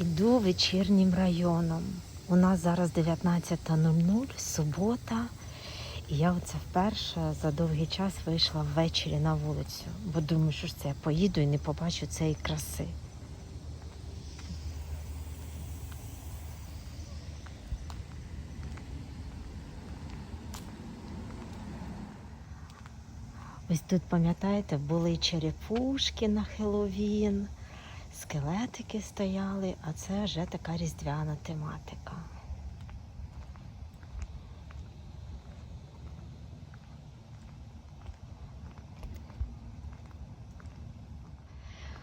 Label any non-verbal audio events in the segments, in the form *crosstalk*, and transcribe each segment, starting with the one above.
Іду вечірнім районом. У нас зараз 19.00, субота. І я оце вперше за довгий час вийшла ввечері на вулицю, бо думаю, що ж це я поїду і не побачу цієї краси. Ось тут, пам'ятаєте, були черепушки на Хеллоуін, скелетики стояли, а це вже така різдвяна тематика.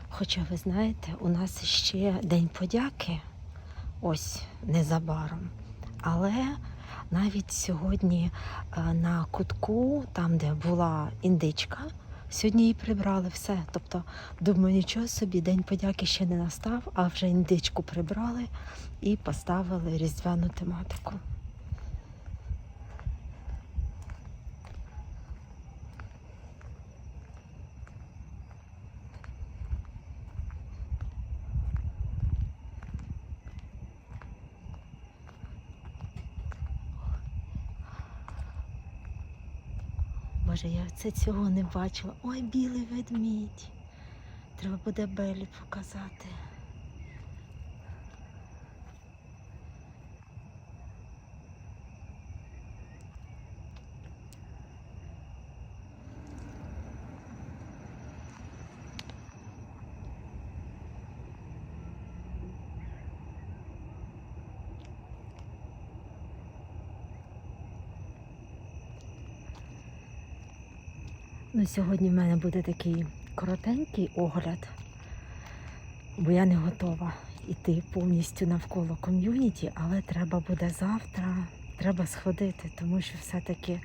Хоча ви знаєте, у нас ще День подяки, ось незабаром. Але навіть сьогодні е, на кутку, там, де була індичка, сьогодні її прибрали все. Тобто, думаю, нічого собі, День подяки ще не настав, а вже індичку прибрали і поставили різдвяну тематику. Боже, я це цього не бачила. Ой, білий ведмідь. Треба буде Белі показати. Ну, сьогодні в мене буде такий коротенький огляд, бо я не готова йти повністю навколо ком'юніті, але треба буде завтра, треба сходити, тому що все-таки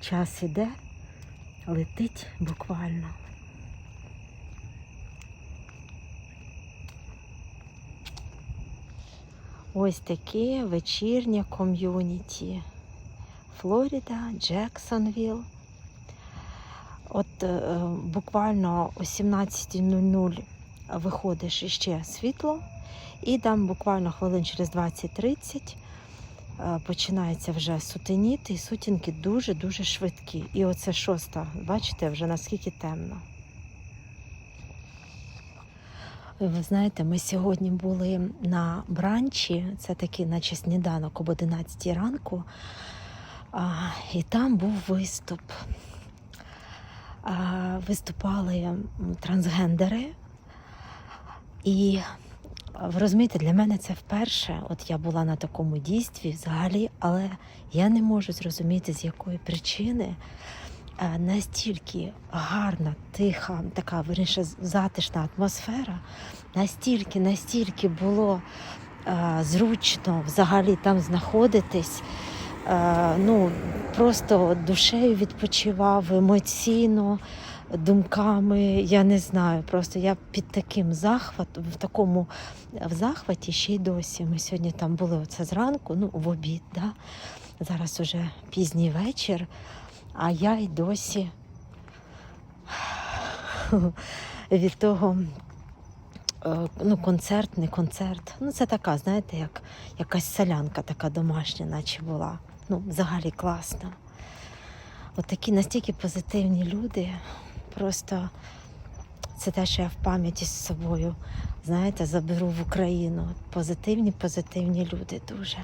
час іде, летить буквально. Ось таке вечірнє ком'юніті. Флоріда, Джексонвілл. От е, буквально о 17.00 виходиш іще світло, і там буквально хвилин через 20-30 е, починається вже сутеніти, і сутінки дуже-дуже швидкі. І оце шоста, бачите, вже наскільки темно. Ви знаєте, ми сьогодні були на бранчі, це такий, наче сніданок об 11 ранку, а, і там був виступ виступали трансгендери. І ви розумієте, для мене це вперше. От я була на такому дійстві взагалі, але я не можу зрозуміти, з якої причини е, настільки гарна, тиха, така верніше затишна атмосфера, настільки, настільки було е, зручно взагалі там знаходитись. Е, ну, просто душею відпочивав емоційно, думками. Я не знаю. Просто я під таким захватом, в такому в захваті ще й досі. Ми сьогодні там були оце зранку, ну, в обід, да? зараз уже пізній вечір, а я й досі *sighs* від того. е, Ну, концерт, не концерт. Ну, це така, знаєте, як якась солянка така домашня, наче була. Ну, взагалі класно. От такі настільки позитивні люди. Просто це те, що я в пам'яті з собою, знаєте, заберу в Україну. Позитивні, позитивні люди дуже.